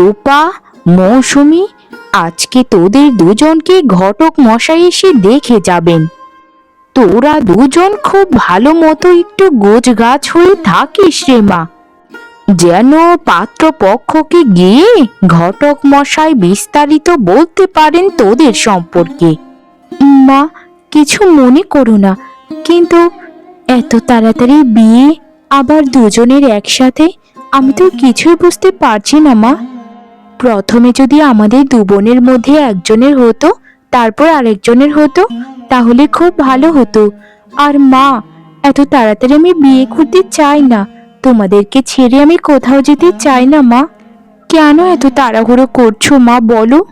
রূপা, মৌসুমি, আজকে তোদের দুজনকে ঘটক মশাই এসে দেখে যাবেন। তোরা দুজন খুব ভালো মতো একটু গোছ গাছ হয়ে থাকিস রে মা। যেন পাত্রপক্ষকে গিয়ে ঘটক মশাই বিস্তারিত বলতে পারেন তোদের সম্পর্কে। মা, কিছু মনে করো না, কিন্তু এত তাড়াতাড়ি বিয়ে, আবার দুজনের একসাথে, আমি তো কিছুই বুঝতে পারছি না মা। প্রথমে যদি আমাদের দু বোনের মধ্যে একজনের হতো, তারপর আরেকজনের হতো, তাহলে খুব ভালো হতো। আর মা, এত তাড়াতাড়ি আমি বিয়ে করতে চাই না। তোমাদেরকে ছেড়ে আমি কোথাও যেতে চাই না, মা। কেন এত তাড়াহুড়ো করছ, মা, বলো।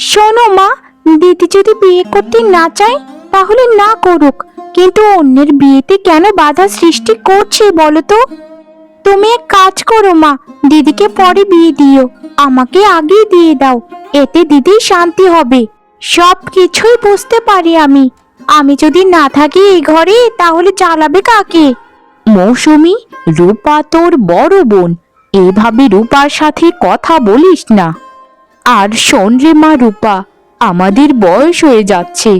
শোনো, মা, দিদি যদি বিয়ে করতে না চায়, তাহলে না করুক। কিন্তু অন্যের বিয়েতে কেন বাধা সৃষ্টি করছে, বলো তো? তুমি এক কাজ করো মা, দিদিকে পরে বিয়ে দিও, আমাকে আগে দিয়ে দাও, এতে দিদি শান্তি হবে। সব কিছুই বুঝতে পারি আমি। আমি যদি না থাকি এই ঘরে, তাহলে চালাবে কাকে? মৌসুমি, রূপা তোর বড় বোন, এভাবে রূপার সাথে কথা বলিস না। আর শোন রে মা রূপা, আমাদের বয়স হয়ে যাচ্ছে,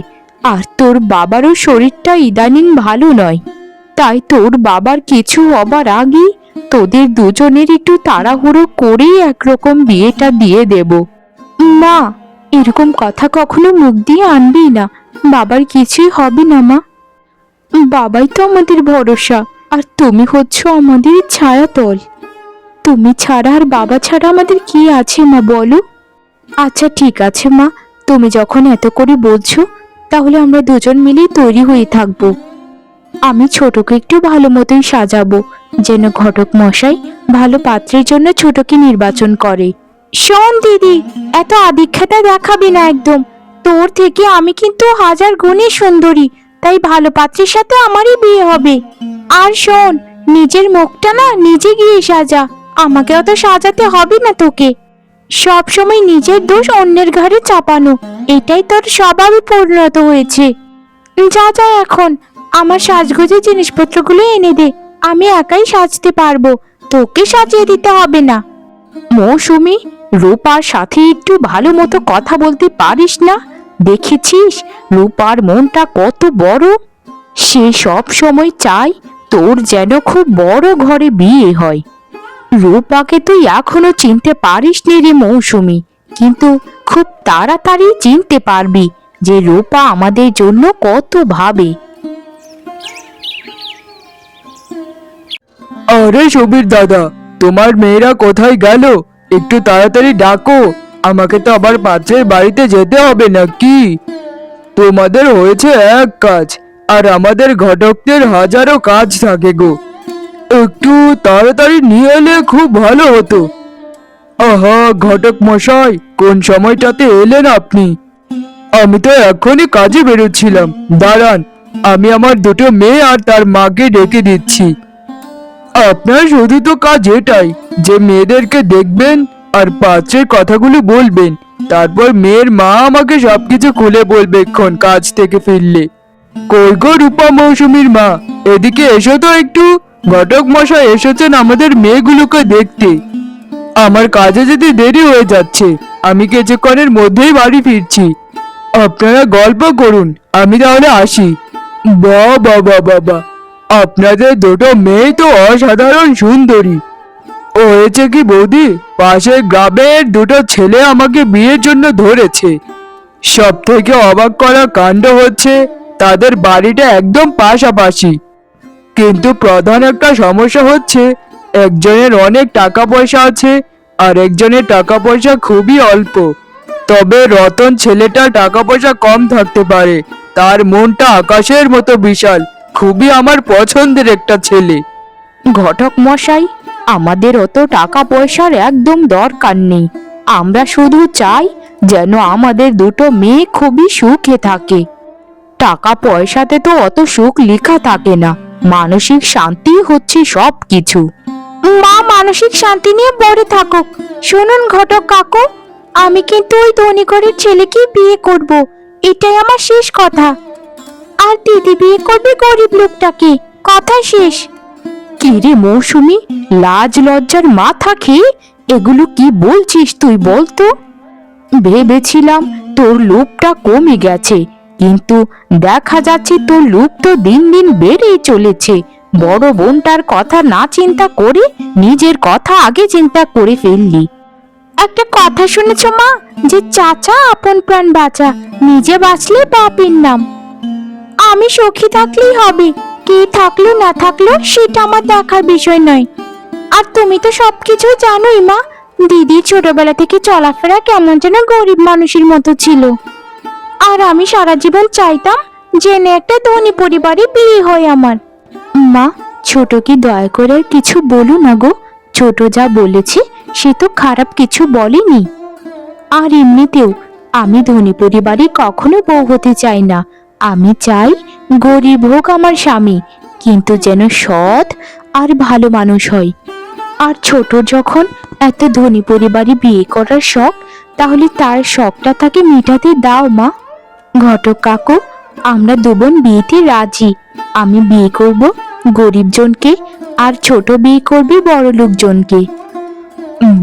আর তোর বাবারও শরীরটা ইদানিং ভালো নয়। তাই তোর বাবার কিছু হবার আগে তোদের দুজনের একটু তাড়াহুড়ো করেই একরকম বিয়েটা দিয়ে দেব। না এরকম কথা কখনো মুখ দিয়ে আনবি না। বাবার কিছুই হবে না, মা। বাবাই তো আমাদের ভরসা, আর তুমি হচ্ছ আমাদের ছায়াতল। তুমি ছাড়া আর বাবা ছাড়া আমাদের কি আছে, মা, বলো? আচ্ছা ঠিক আছে, মা। তুমি যখন এত করে বলছো, তাহলে আমরা দুজন মিলেই তৈরি হয়ে থাকব। আমি ছোটকে একটু ভালো মতোই সাজাবো। যেন ঘটক মশাই ভালো পাত্রের জন্য ছোটকে নির্বাচন করে। শোন দিদি, এত আদিক্ষাটা দেখাবি না একদম। তোর থেকে আমি কিন্তু হাজার গুণে সুন্দরী, তাই ভালো পাত্রের সাথে আমারই বিয়ে হবে। আর শোন, নিজের মুখটা না নিজে গিয়ে সাজা, আমাকে অত সাজাতে হবে না তোকে। সব সময় নিজের দোষ অন্যের ঘাড়ে চাপানো, এটাই তোর স্বভাবে পরিণত হয়েছে। যা যা এখন, আমার সাজগোজের জিনিসপত্রগুলো এনে দে। আমি একাই সাজতে পারব। তোকে সাজিয়ে দিতে হবে না। মৌসুমি, রূপার সাথে একটু ভালো মতো কথা বলতে পারিস না? দেখেছিস, রূপার মনটা কত বড়? সে সব সময় চায় তোর যেন খুব বড় ঘরে বিয়ে হয়। রূপাকে তুই এখনও চিনতে পারিসনি রে মৌসুমি, কিন্তু খুব তাড়াতাড়ি চিনতে পারবি যে রূপা আমাদের জন্য কত ভাবে। আরে সবির দাদা, তোমার মেয়েরা কোথায় গেল? একটু তাড়াতাড়ি ডাকো। আমাকে তো আবার পাত্রের বাড়িতে যেতে হবে নাকি? তোমাদের হয়েছে এক কাজ, আর আমাদের ঘটকদের হাজারো কাজ থাকে গো। একটু তাড়াতাড়ি নিয়ে এলে খুব ভালো হতো। আহা, ঘটক মশাই, কোন সময়টাতে এলেন আপনি? আমি তো এখনই কাজে বেরোচ্ছিলাম। দাঁড়ান, আমি আমার দুটো মেয়ে আর তার মাকে ডেকে দিচ্ছি। আপনার শুধু তো কাজ এটাই, যে মেয়েদেরকে দেখবেন আর পাত্রের কথাগুলো বলবেন। তারপর মেয়ের মা আমাকে সবকিছু খুলে বলবে এক্ষণ কাজ থেকে ফিরলে। কই গো রূপা মৌসুমীর মা? এদিকে এসো তো একটু। ঘটক মশাই এসেছেন আমাদের মেয়েগুলোকে দেখতে। আমার কাজে যদি দেরি হয়ে যাচ্ছে। আমি কিছুক্ষণের মধ্যেই বাড়ি ফিরছি। আপনারা গল্প করুন, আমি তাহলে আসি। বা বাবা বাবা আপনাদের দুটো মেয়ে তো অসাধারণ সুন্দরী। ও হয়েছে কি বৌদি? পাশের গ্রামের দুটো ছেলে আমাকে বিয়ের জন্য ধরেছে। সব থেকে অবাক করা কাণ্ড হচ্ছে, তাদের বাড়িটা একদম পাশাপাশি। কিন্তু প্রধান একটা সমস্যা হচ্ছে, একজনের অনেক টাকা পয়সা আছে, আর একজনের টাকা পয়সা খুবই অল্প। তবে রতন ছেলেটা টাকা পয়সা কম থাকতে পারে, তার মনটা আকাশের মতো বিশাল। খুবই আমার পছন্দের একটা ছেলে। ঘটক মশাই আমাদের অত টাকা পয়সার একদম দরকার নেই। আমরা শুধু চাই যেন আমাদের দুটো মেয়ে খুবই সুখে থাকে। টাকা পয়সাতে তো অত সুখ লেখা থাকে না। মানসিক শান্তি হচ্ছে সব কিছু মা মানসিক শান্তি নিয়ে পড়ে থাকুক। শুনুন ঘটক কাকু আমি কিন্তু ওই ধনী ঘরের ছেলেকেই বিয়ে করব। এটাই আমার শেষ কথা। আর দিদি বিয়ে করবে গরিব লোকটাকে। কথা শেষ। কিরে মৌসুমি লাজ লজ্জার মাথা খেয়ে এগুলো কি বলছিস তুই বলতো ভেবেছিলাম তোর লোভটা কমে গেছে কিন্তু দেখা যাচ্ছে তোর লোভ তো দিন দিন বেড়েই চলেছে। বড় বোনটার কথা না চিন্তা করে নিজের কথা আগে চিন্তা করে ফেললি। একটা কথা শুনেছ মা যে চাচা আপন প্রাণ বাঁচা নিজে বাঁচলে বাপের নাম। আমি সখী থাকলেই হবে। কে থাকল না থাকল সেটা আমার দেখার বিষয় নয়। আর তুমি তো সবকিছু জানোই মা। দিদি ছোটবেলা থেকে চলাফেরা কেমন যেন গরিব মানুষের মতো ছিল। আর আমি সারা জীবন চাইতাম জেনে একটা ধনী পরিবারে বিয়ে হয় আমার। মা, ছোট কি দয়া করে কিছু বলো না গো। ছোট যা বলেছে সে তো খারাপ কিছু বলেনি। আর এমনিতেও আমি ধনী পরিবারে কখনো বউ হতে চাই না। আমি চাই গরিব হোক আমার স্বামী, কিন্তু যেন সৎ আর ভালো মানুষ হয়। আর ছোট যখন এত ধনী পরিবারে বিয়ে করার শখ, তাহলে তার শখটা তাকে মেটাতে দাও, মা। ঘটক কাকু, আমরা দুবোন বিয়েতে রাজি। আমি বিয়ে করব গরিব জনকে আর ছোট বিয়ে করবে বড় লোকজনকে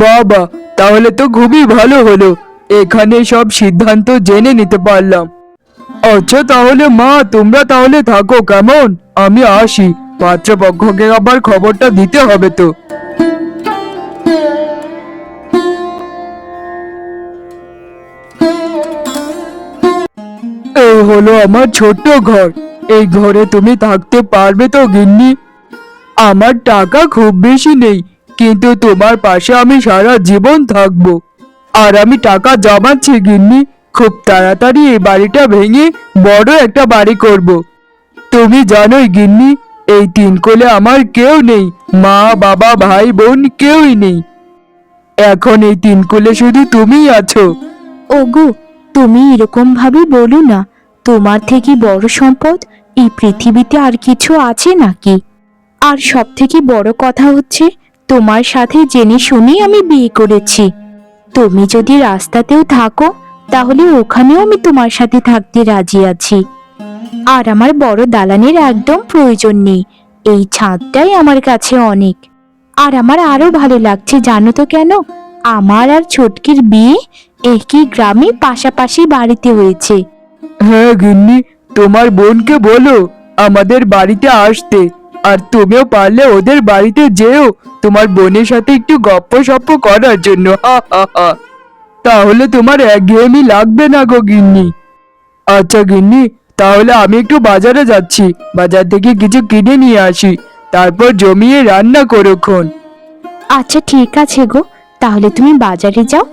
বাবা, তাহলে তো খুবই ভালো হলো। এখানে সব সিদ্ধান্ত জেনে নিতে পারলাম। আচ্ছা তাহলে মা, তোমরা তাহলে থাকো, কেমন? আমি আসি। পাত্রপক্ষকে আবার খবরটা দিতে হবে তো। এই হলো আমার ছোট্ট ঘর। এই ঘরে তুমি থাকতে পারবে তো, গিন্নি? আমার টাকা খুব বেশি নেই, কিন্তু তোমার পাশে আমি সারা জীবন থাকব। আর আমি টাকা জমাচ্ছি, গিন্নি। খুব তাড়াতাড়ি এই বাড়িটা ভেঙে বড় একটা বাড়ি করব। তুমি জানোই গিন্নি, এই তিন কোলে আমার কেউ নেই, মা, বাবা, ভাই, বোন কেউই নেই। এখন এই তিন কোলে শুধু তুমিই আছো। ওগো, তুমি এরকম ভাবে বলো না, তোমার থেকে বড় সম্পদ এই পৃথিবীতে আর কিছু আছে নাকি? আর সব থেকে বড় কথা হচ্ছে, তোমার সাথে জেনে শুনেই আমি বিয়ে করেছি। তুমি যদি রাস্তাতেও থাকো তাহলে ওখানেও আমি তোমার সাথে থাকতে রাজি আছি। আর আমার বড় দালানের একদম প্রয়োজন নেই। এই ছাদটাই আমার কাছে অনেক। আর আমার আরও ভালো লাগছে, জানো তো কেন? আমার আর ছোটকির বিয়ে একই গ্রামে পাশাপাশি বাড়িতে হয়েছে। হ্যাঁ গিন্নি, তোমার বোনকে বলো, আমাদের বাড়িতে আসতে। আর তুমিও পারলে ওদের বাড়িতে যেও, তোমার বোনের সাথে একটু গপ্প সপ্প করার জন্য। হা হা হা। তাহলে তোমার একঘেয়েমি লাগবে না গো গিন্নি। আচ্ছা গিন্নি তাহলে আমি একটু বাজারে যাচ্ছি। বাজার থেকে কিছু কিনে নিয়ে আসি। তারপর জমিয়ে রান্না করোক্ষণ আচ্ছা ঠিক আছে গো তাহলে তুমি বাজারে যাও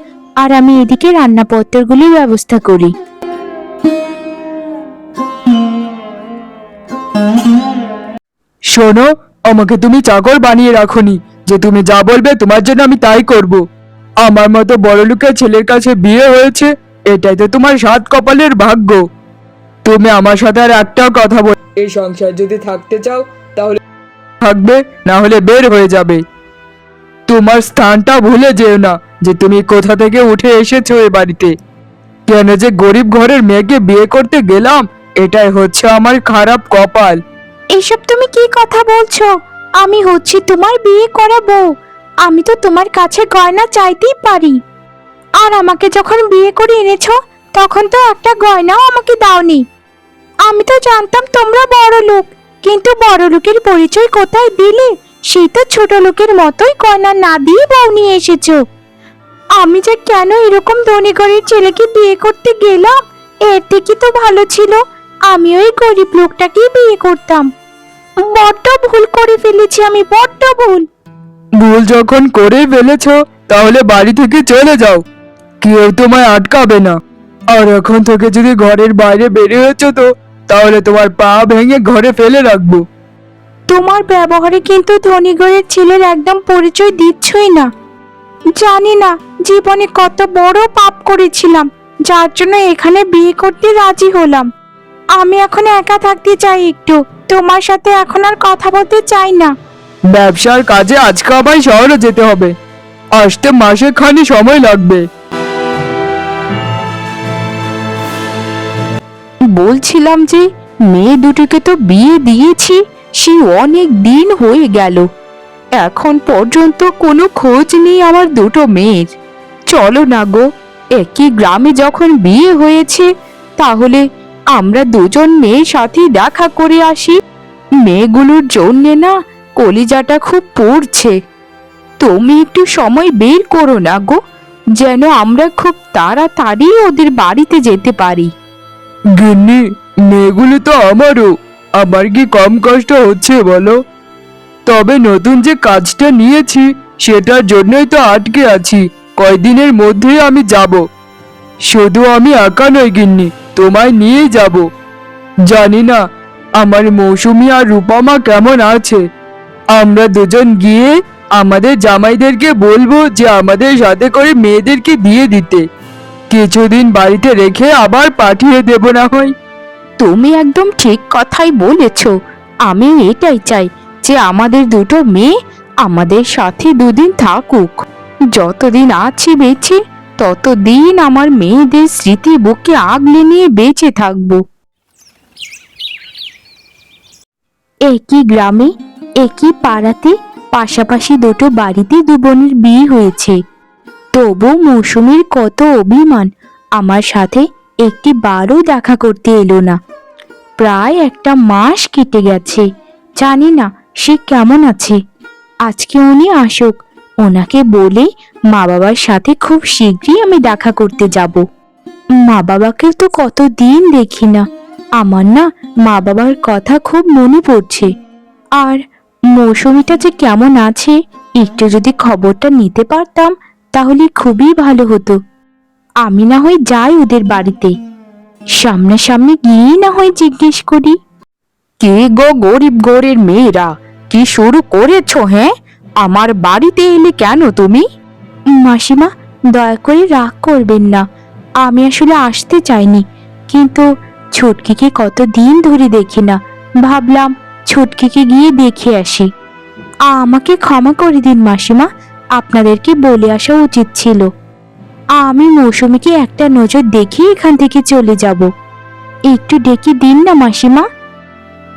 আর আমি এদিকে রান্নাপত্রগুলির ব্যবস্থা করি। শোনো আমাকে তুমি চাকর বানিয়ে রাখোনি। যে তুমি যা বলবে তোমার জন্য আমি তাই করব। আমার মতো বড় লোকের ছেলের কাছে বিয়ে হয়েছে, এটাই তো তোমার সাত কপালের ভাগ্য। তুমি আমার সাথে আর একটাও কথা বল এই সংসার যদি থাকতে চাও, তাহলে থাকবে, না হলে বের হয়ে যাবে। তোমার স্থানটা ভুলে যেও না যে তুমি কোথা থেকে উঠে এসেছ এ বাড়িতে। কেন যে গরিব ঘরের মেয়েকে বিয়ে করতে গেলাম, এটাই হচ্ছে আমার খারাপ কপাল। এসব তুমি কি কথা বলছো? আমি হচ্ছি তোমার বিয়ে করা বউ। আমি তো তোমার কাছে গয়না চাইতেই পারি। আর আমাকে যখন বিয়ে করে এনেছ, তখন তো একটা গয়নাও আমাকে দাওনি। আমি তো জানতাম তোমরা বড় লোক, কিন্তু বড় লোকের পরিচয় কোথায় দিলে? সেই তো ছোট লোকের মতোই গয়না না দিয়ে বউ নিয়ে এসেছ। আমি যে কেন এরকম ধনী ঘরের ছেলেকে বিয়ে করতে গেলাম, এর থেকে তো ভালো ছিল। আমি ওই গরিব লোকটাকেই বিয়ে করতাম। বড্ড ভুল করে ফেলেছি আমি, বড্ড ভুল। ভুল যখন করে ফেলেছ, তাহলে বাড়ি থেকে চলে যাও। কেউ তোমায় আটকাবে না। আর এখন থেকে যদি ঘরের বাইরে বেরিয়েছ তো, তাহলে তোমার পা ভেঙে ঘরে ফেলে রাখব। তোমার ব্যবহারে কিন্তু ধনীগড়ের ছেলের একদম পরিচয় দিচ্ছই না। জানি না, জীবনে কত বড় পাপ করেছিলাম, যার জন্য এখানে বিয়ে করতে রাজি হলাম। আমি এখন একা থাকতে চাই একটু, তোমার সাথে এখন আর কথা বলতে চাই না। ব্যবসার কাজে আজকে আমায় শহরে যেতে হবে। আসতে মাসে খানি সময় লাগবে। বলছিলাম যে, মেয়ে দুটোকে তো বিয়ে দিয়েছি, সে অনেক দিন হয়ে গেল। এখন পর্যন্ত কোনো খোঁজ নেই আমার দুটো মেয়ের। চলো না গো, একই গ্রামে যখন বিয়ে হয়েছে, তাহলে আমরা দুজন মেয়ের সাথে দেখা করে আসি। মেয়েগুলোর জন্যে না কলিজাটা খুব পড়ছে। তুমি একটু সময় বের করো না গো, যেন আমরা খুব তাড়াতাড়ি ওদের বাড়িতে যেতে পারি। গিন্নি, মেয়েগুলো তো আমারও, আমার কি কম কষ্ট হচ্ছে বলো? তবে নতুন যে কাজটা নিয়েছি, সেটার জন্যই তো আটকে আছি, কয়দিনের মধ্যেই আমি যাব। শুধু আমি একা নই গিন্নি, তোমায় নিয়েই যাব। জানি না, আমার মৌসুমি আর রূপমা কেমন আছে। আমরা দুজন গিয়ে আমাদের জামাইদেরকে বলব যে আমাদের সাথে করে মেয়েদেরকে দিয়ে দিতে। কিছুদিন বাড়িতে রেখে আবার পাঠিয়ে দেব না হয়। তুমি একদম ঠিক কথাই বলেছ। আমি এটাই চাই যে আমাদের দুটো মেয়ে আমাদের সাথে দুদিন থাকুক। যতদিন আছি বেঁচে, ততদিন আমার মেয়েদের স্মৃতি বুকে আগলে নিয়ে বেঁচে থাকব। একই গ্রামে একই পাড়াতে পাশাপাশি দুটো বাড়িতে দু বোনের বিয়ে হয়েছে। তবু মৌসুমীর কত অভিমান, আমার সাথে একটি বারও দেখা করতে এলো না। প্রায় একটা মাস কেটে গেছে, জানি না সে কেমন আছে। আজকে উনি আসুক, ওনাকে বলে মা বাবার সাথে খুব শীঘ্রই আমি দেখা করতে যাব। মা বাবাকে তো কত দিন দেখি না, আমার না মা বাবার কথা খুব মনে পড়ছে। আর মৌসুমিটা যে কেমন আছে, একটু যদি খবরটা নিতে পারতাম, তাহলে খুবই ভালো হতো। আমি না হয় যাই ওদের বাড়িতে। সামনাসামনি গিয়ে না হয় জিজ্ঞেস করি, কে গো গরিব গোরের মেয়েরা? কি শুরু করেছ হ্যাঁ? আমার বাড়িতে এলে কেন তুমি? মাসিমা, দয়া করে রাগ করবেন না। আমি আসলে আসতে চাইনি, কিন্তু ছুটকিকে কতদিন ধরে দেখি না। ভাবলাম ছুটকিকে গিয়ে দেখে আসি। আমাকে ক্ষমা করে দিন মাসিমা, আপনাদেরকে বলে আসা উচিত ছিল। আমি মৌসুমীকে একটা নজর দেখে এখান থেকে চলে যাব। একটু ডেকে দিন না মাসিমা।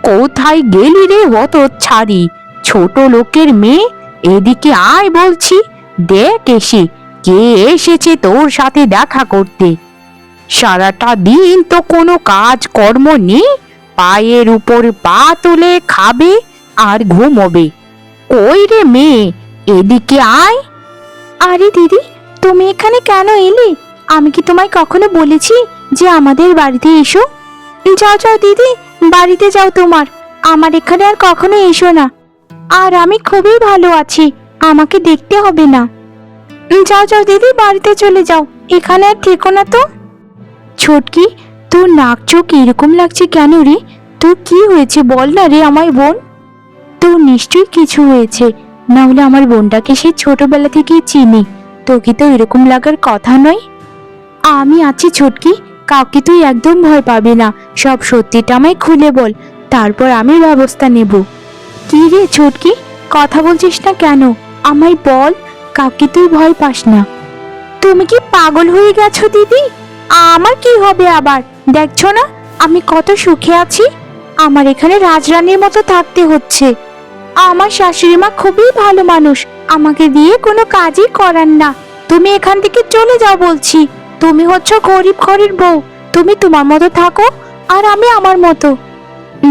কোথায় গেলি রে অত ছাড়ি? ছোট লোকের মেয়ে? এদিকে আয় বলছি। দেখ এসে, কে এসেছে তোর সাথে দেখা করতে? সারাটা দিন তো কোনো কাজ কর্ম নেই। পায়ের উপর পা তুলে খাবে আর ঘুমোবে। কই রে মেয়ে এদিকে আয়। আরে দিদি তুমি এখানে কেন এলে? আমি কি তোমায় কখনো বলেছি যে আমাদের বাড়িতে এসো? যাও যাও দিদি বাড়িতে যাও তোমার। আমার এখানে আর কখনো এসো না। আর আমি খুবই ভালো আছি আমাকে দেখতে হবে না। যাও যাও দিদি বাড়িতে চলে যাও। এখানে আর থেকো না তো। ছোটকি তোর নাক চোখ এরকম লাগছে কেন রে? তোর কি হয়েছে বল না রে আমার বোন তোর নিশ্চয়ই কিছু হয়েছে। না হলে আমার বোনটাকে সে ছোটবেলা থেকেই চিনি। তোকে তো এরকম লাগার কথা নয়। আমি আছি ছোটকি, কাউকে তুই একদম ভয় পাবি না। সব সত্যিটা আমায় খুলে বল, তারপর আমি ব্যবস্থা নেব। কি রে ছোটকি, কথা বলছিস না কেন? আমায় বল, কাউকে তুই ভয় পাস না। তুমি কি পাগল হয়ে গেছো দিদি? আমার কি হবে আবার? দেখছ না? আমি কত সুখে আছি। আমার এখানে রাজরানীর মতো থাকতে হচ্ছে। আমার শাশুড়ি মা খুবই ভালো মানুষ। আমাকে দিয়ে কোনো কাজই করান না। তুমি এখান থেকে চলে যাও বলছি। তুমি হচ্ছ গরিব ঘরের বউ। তুমি তোমার মতো থাকো আর আমি আমার মতো।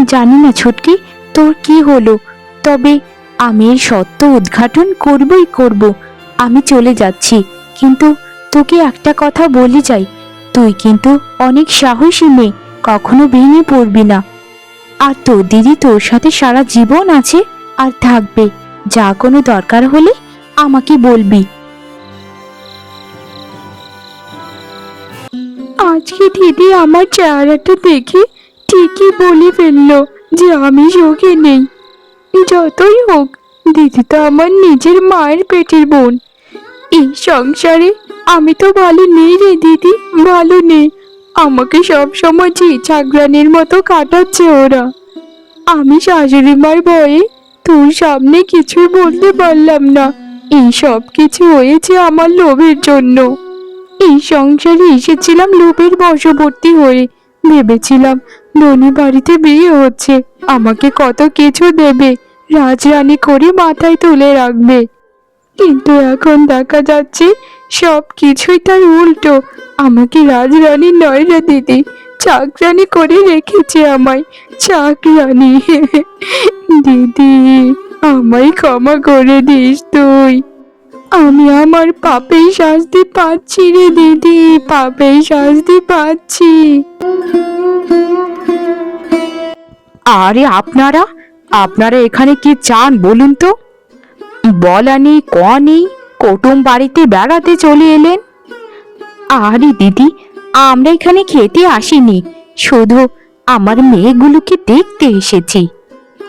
জানি না ছুটকি, তোর কি হলো? তবে আমি এই সত্য উদ্ঘাটন করবই করব। আমি চলে যাচ্ছি। কিন্তু তোকে একটা কথা বলি যাই। তুই কিন্তু অনেক সাহসী মেয়ে, কখনো ভেঙে পড়বি না। আর তোর দিদি তোর সাথে সারা জীবন আছে আর থাকবে। যা কোনো দরকার হলে আমাকে বলবি। আজকে দিদি আমার চেহারাটা দেখে ঠিকই বলে ফেলল যে আমি সুখে নেই। যতই হোক, দিদি তো আমার নিজের মায়ের পেটের বোন। এই সংসারে আমি তো ভালো নেই রে দিদি, ভালো নেই। আমাকে সব সময় ঝি ছাগরানির মতো কাটাচ্ছে ওরা। আমি শাশুড়ি মার ভয়ে তোর সামনে কিছু বলতে পারলাম না। এই সব কিছু হয়েছে আমার লোভের জন্য। এই সংসারে এসেছিলাম লোভের বশবর্তী হয়ে। ভেবেছিলাম ধনী বাড়িতে বিয়ে হচ্ছে। আমাকে কত কিছু দেবে, রাজরানী করে মাথায় তুলে রাখবে। কিন্তু এখন দেখা যাচ্ছে সব কিছুই তার উল্টো। আমাকে রাজরানী নয় রে দিদি চাকরানি করে রেখেছে আমায়। চাকরানি, দিদি, আমায় ক্ষমা করে দিস তুই। আমি আমার পাপেই শাস্তি পাচ্ছি রে দিদি, পাপেই শাস্তি পাচ্ছি। আরে আপনারা আপনারা এখানে কি চান বলুন তো? বলা নেই ক নেই কুটুম বাড়িতে বেড়াতে চলে এলেন। আরে দিদি, আমরা এখানে খেতে আসিনি। শুধু আমার মেয়েগুলোকে দেখতে এসেছি।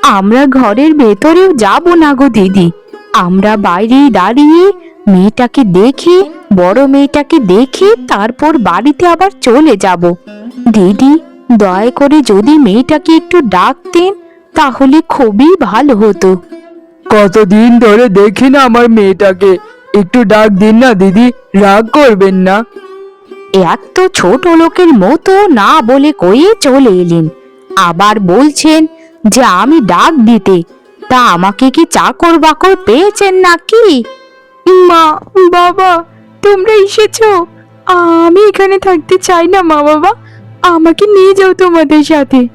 আমরা ঘরের ভেতরেও যাব না গো দিদি। আমরা বাইরে দাঁড়িয়ে মেয়েটাকে দেখে, বড় মেয়েটাকে দেখে তারপর বাড়িতে আবার চলে যাব। দিদি, দয়া করে যদি মেয়েটাকে একটু ডাকতেন, তাহলে খুবই ভালো হতো। কতদিন ধরে দেখি না আমার মেয়েটাকে। একটু ডাক দিন না দিদি। রাগ করবেন না। এক তো ছোট লোকের মতো না বলে কয়ে চলে এলেন। আবার বলছেন যে আমি ডাক দিতে। তা আমাকে কি চাকর বাকর পেয়েছেন নাকি? মা বাবা তোমরা এসেছ। আমি এখানে থাকতে চাই না মা বাবা। আমাকে নিয়ে যাও তোমাদের সাথে।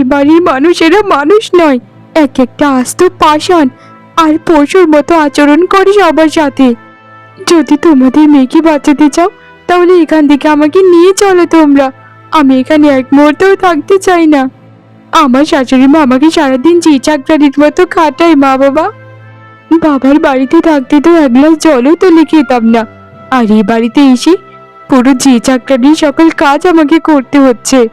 এবারই মানুষেরা মানুষ নয় এক একটা আস্ত পাষাণ। আর পশুর মতো আচরণ করে সবার সাথে। যদি তোমাদের মেয়েকে বাঁচাতে চাও, তাহলে এখান থেকে আমাকে নিয়ে চলো তোমরা। আমি এখানে এক মুহূর্তেও থাকতে চাই না। আমার শাশুড়ি মা আমাকে সারাদিন জি চাকরানির মতো খাটায়, মা বাবা। বাবার বাড়িতে থাকতে তো এক গ্লাস জলও তুলে খেতাম না। আর এই বাড়িতে এসে পুরো জি চাকরানির সকল কাজ আমাকে করতে হচ্ছে।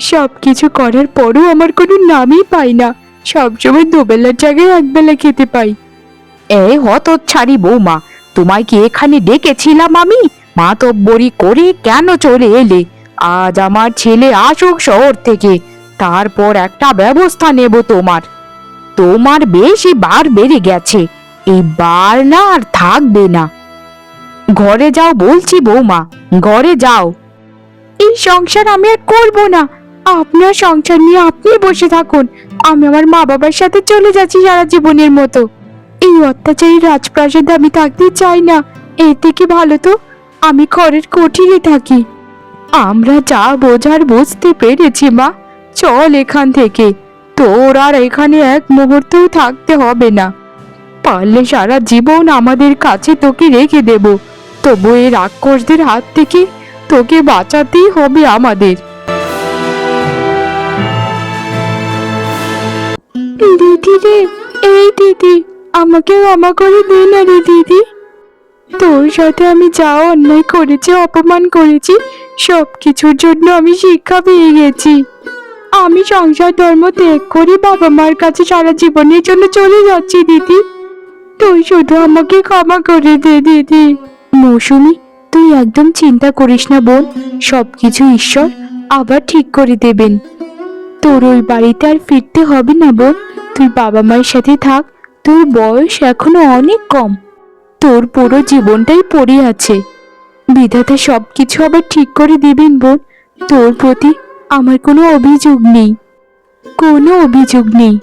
সব কিছু করার পরও আমার কোনো নামই পাই না। সবসময় দুবেলার জায়গায় একবেলা খেতে পাই। এ হত ছাড়ি বৌমা, তোমায় কি এখানে ডেকেছিলাম আমি? মাতব্বরি করে কেন চলে এলে? আজ আমার ছেলে আসুক শহর থেকে, তারপর একটা ব্যবস্থা নেব তোমার। তোমার বেশি বার বেড়ে গেছে এই বার না আর থাকবে না। ঘরে যাও বলছি বৌমা, ঘরে যাও। এই সংসার আমি আর করব না। আপনার সংসার নিয়ে আপনি বসে থাকুন আমি আমার মা বাবার সাথে চলে যাচ্ছি সারা জীবনের মতো। এই অত্যাচারী রাজপ্রাসাদে আমি থাকতে চাই না। এর থেকে ভালো তো, আমি ঘরের কঠিনে থাকি। আমরা যা বোঝার বুঝতে পেরেছি, মা। চল এখান থেকে। তোর আর এখানে এক মুহূর্তেও থাকতে হবে না। পারলে সারা জীবন আমাদের কাছে তোকে রেখে দেব। তবু এই রাক্ষসদের হাত থেকে তোকে বাঁচাতেই হবে আমাদের। দিদি রে, এই দিদি, আমাকে ক্ষমা করে দে না রে দিদি। তোর সাথে আমি যা অন্যায় করেছি, অপমান করেছি সব কিছুর জন্য আমি শিক্ষা পেয়ে গেছি। আমি সংসার ধর্ম ত্যাগ করে বাবা মার কাছে সারা জীবনের জন্য চলে যাচ্ছি, দিদি। তুই শুধু আমাকে ক্ষমা করে দে, দিদি। মৌসুমি, তুই একদম চিন্তা করিস না বোন, সবকিছু ঈশ্বর আবার ঠিক করে দেবেন। তোর ওই বাড়িতে আর ফিরতে হবে না বোন। তুই বাবা মায়ের সাথে থাক। তোর বয়স এখনও অনেক কম। তোর পুরো জীবনটাই পড়ে আছে। বিধাতা সব কিছু আবার ঠিক করে দিবেন বোন। তোর প্রতি আমার কোনো অভিযোগ নেই। কোনো অভিযোগ নেই।